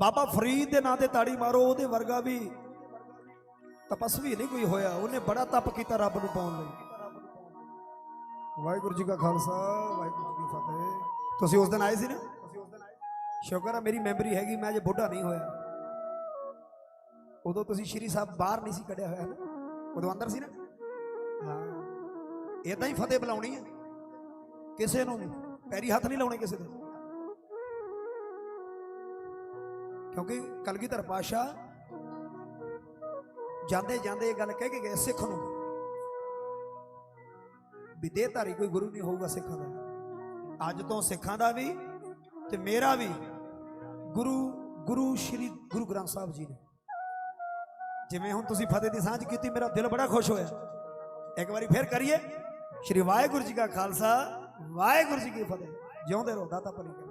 ਬਾਬਾ ਫਰੀਦ ਦੇ ਨਾਂ ਤੇ ਤਾੜੀ ਮਾਰੋ ਉਹਦੇ ਵਰਗਾ ਵੀ ਤਪਸਵੀ ਨਹੀਂ ਕੋਈ ਹੋਇਆ। ਉਹਨੇ ਬੜਾ ਤਪ ਕੀਤਾ ਰੱਬ ਨੂੰ ਪਾਉਣ ਲਈ। ਵਾਹਿਗੁਰੂ ਜੀ ਕਾ ਖਾਲਸਾ ਵਾਹਿਗੁਰੂ ਜੀ ਕੀ ਫਤਿਹ। ਤੁਸੀਂ ਉਸ ਦਿਨ ਆਏ ਸੀ ਨਾ? ਸ਼ੁਕਰ ਹੈ ਮੇਰੀ ਮੈਮਰੀ ਹੈਗੀ ਮੈਂ ਅਜੇ ਬੁੱਢਾ ਨਹੀਂ ਹੋਇਆ। ਉਦੋਂ ਤੁਸੀਂ ਸ਼੍ਰੀ ਸਾਹਿਬ ਬਾਹਰ ਨਹੀਂ ਸੀ ਕੱਢਿਆ ਹੋਇਆ ਨਾ? ਉਦੋਂ ਅੰਦਰ ਸੀ ਨਾ? ਹਾਂ। ਇਦਾਂ ਹੀ ਫਤਿਹ ਬੁਲਾਉਣੀ ਹੈ ਕਿਸੇ ਨੂੰ ਨਹੀਂ ਪੈਰੀ ਹੱਥ ਨਹੀਂ ਲਾਉਣੇ ਕਿਸੇ ਦੇ। ਕਿਉਂਕਿ ਕਲਗੀਧਰ ਪਾਸ਼ਾ ਜਾਂਦੇ ਜਾਂਦੇ ਇਹ ਗੱਲ ਕਹਿ ਕੇ ਗਏ ਸਿੱਖ ਨੂੰ ਵੀ ਦੇਹਧਾਰੀ ਕੋਈ ਗੁਰੂ ਨਹੀਂ ਹੋਊਗਾ ਸਿੱਖਾਂ ਦਾ। ਅੱਜ ਤੋਂ ਸਿੱਖਾਂ ਦਾ ਵੀ ਤੇ ਮੇਰਾ ਵੀ ਗੁਰੂ ਗੁਰੂ ਸ਼੍ਰੀ ਗੁਰੂ ਗ੍ਰੰਥ ਸਾਹਿਬ ਜੀ ਨੇ। ਜਿਵੇਂ ਹੁਣ ਤੁਸੀਂ ਫਤਿਹ ਦੀ ਸਾਂਝ ਕੀਤੀ, ਮੇਰਾ ਦਿਲ ਬੜਾ ਖੁਸ਼ ਹੋਇਆ। ਇੱਕ ਵਾਰੀ ਫੇਰ ਕਰੀਏ। ਸ਼੍ਰੀ ਵਾਹਿਗੁਰੂ ਜੀ ਕਾ ਖਾਲਸਾ, ਵਾਹਿਗੁਰੂ ਜੀ ਕੀ ਫਤਿਹ। ਜਿਉਂਦੇ ਰਹੋ, ਦਾਤਾ ਭਲੀ ਕਰੋ।